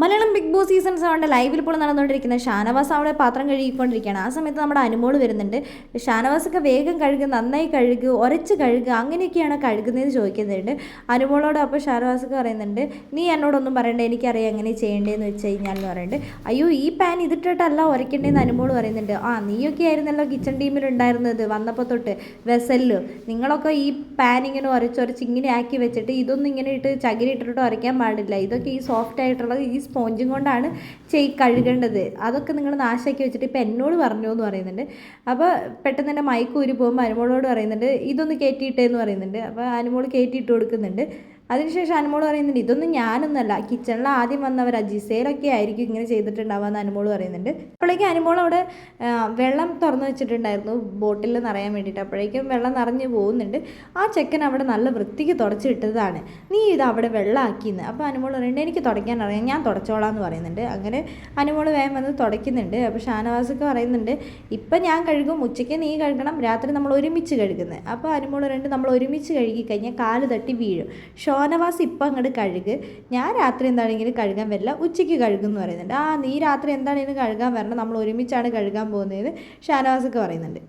Malayalam big boss season സെവന്റെ ലൈവിൽ ഇപ്പോൾ നടന്നുകൊണ്ടിരിക്കുന്ന ഷാനവാസ് അവിടെ പാത്രം കഴുകിക്കൊണ്ടിരിക്കുകയാണ്. ആ സമയത്ത് നമ്മുടെ അനുമോൾ വരുന്നുണ്ട്. ഷാനവാസൊക്കെ വേഗം കഴുകുക നന്നായി കഴുകുക ഉരച്ച് കഴുകുക അങ്ങനെയൊക്കെയാണ് കഴുകുന്നതെന്ന് ചോദിക്കുന്നുണ്ട്. അനുമോളോട് അപ്പോൾ ഷാനവാസൊക്കെ പറയുന്നുണ്ട് നീ എന്നോടൊന്നും പറയണ്ട എനിക്കറിയാം എങ്ങനെ ചെയ്യേണ്ടതെന്ന് വെച്ച് കഴിഞ്ഞാൽ എന്ന് പറയുന്നുണ്ട്. അയ്യോ ഈ പാൻ ഇതിട്ടിട്ടല്ല ഉരയ്ക്കേണ്ടതെന്ന് അനുമോൾ പറയുന്നുണ്ട്. ആ നീയൊക്കെ ആയിരുന്നല്ലോ കിച്ചൺ ടീമിൽ ഉണ്ടായിരുന്നത് വന്നപ്പോൾ തൊട്ട്. വെസലിൽ നിങ്ങളൊക്കെ ഈ പാൻ ഇങ്ങനെ ഉരച്ചൊരച്ച് ഇങ്ങനെ ആക്കി വെച്ചിട്ട് ഇതൊന്നും ഇങ്ങനെ ഇട്ട് ചകിരി ഇട്ടിട്ട് ഉരയ്ക്കാൻ പാടില്ല. ഇതൊക്കെ ഈ സോഫ്റ്റ് ആയിട്ടുള്ള ഈ സ്പോഞ്ചും കൊണ്ടാണ് ചെയ് കഴുകേണ്ടത്. അതൊക്കെ നിങ്ങൾ നാശാക്കി വെച്ചിട്ട് ഇപ്പം എന്നോട് പറഞ്ഞു എന്ന് പറയുന്നുണ്ട്. അപ്പോൾ പെട്ടെന്ന് തന്നെ മയക്കൂരി പോകുമ്പോൾ അനുമോളോട് പറയുന്നുണ്ട് ഇതൊന്ന് കയറ്റിയിട്ടേ എന്ന് പറയുന്നുണ്ട്. അപ്പോൾ അനുമോൾ കയറ്റിയിട്ട് കൊടുക്കുന്നുണ്ട്. അതിനുശേഷം അനുമോൾ പറയുന്നുണ്ട് ഇതൊന്നും ഞാനൊന്നല്ല. കിച്ചണിൽ ആദ്യം വന്നവർ ജിസേലൊക്കെ ആയിരിക്കും ഇങ്ങനെ ചെയ്തിട്ടുണ്ടാവുക എന്ന് അനുമോൾ പറയുന്നുണ്ട്. അപ്പോഴേക്കും അനുമോൾ അവിടെ വെള്ളം തുറന്നു വെച്ചിട്ടുണ്ടായിരുന്നു ബോട്ടിൽ നിറയാൻ വേണ്ടിയിട്ട്. അപ്പോഴേക്കും വെള്ളം നിറഞ്ഞു പോകുന്നുണ്ട്. ആ ചെക്കൻ അവിടെ നല്ല വൃത്തിക്ക് തുടച്ചിട്ടതാണ് നീ ഇത് അവിടെ വെള്ളമാക്കിയെന്ന് അപ്പോൾ അനുമോൾ പറയുന്നുണ്ട് എനിക്ക് തുടയ്ക്കാൻ അറിയാം. ഞാൻ തുടച്ചോളാം എന്ന് പറയുന്നുണ്ട്. അങ്ങനെ അനുമോൾ വേഗം വന്ന് തുടയ്ക്കുന്നുണ്ട്. അപ്പോൾ ഷാനവാസൊക്കെ പറയുന്നുണ്ട് ഇപ്പം ഞാൻ കഴുകും. ഉച്ചയ്ക്ക് നീ കഴുകണം. രാത്രി നമ്മൾ ഒരുമിച്ച് കഴുകുന്നത് അപ്പോൾ അനുമോൾ പറയുന്നുണ്ട് നമ്മൾ ഒരുമിച്ച് കഴുകി കഴിഞ്ഞാൽ കാൽ തട്ടി വീഴും. ഷോനവാസ് ഇപ്പം അങ്ങോട്ട് കഴുക്. ഞാൻ രാത്രി എന്താണെങ്കിലും കഴുകാൻ വരില്ല. ഉച്ചയ്ക്ക് കഴുകും എന്ന് പറയുന്നുണ്ട്. ആ നീ രാത്രി എന്താണെങ്കിലും കഴുകാൻ വരണം? നമ്മൾ ഒരുമിച്ചാണ് കഴുകാൻ പോകുന്നതെന്ന് ഷാനവാസൊക്കെ പറയുന്നുണ്ട്.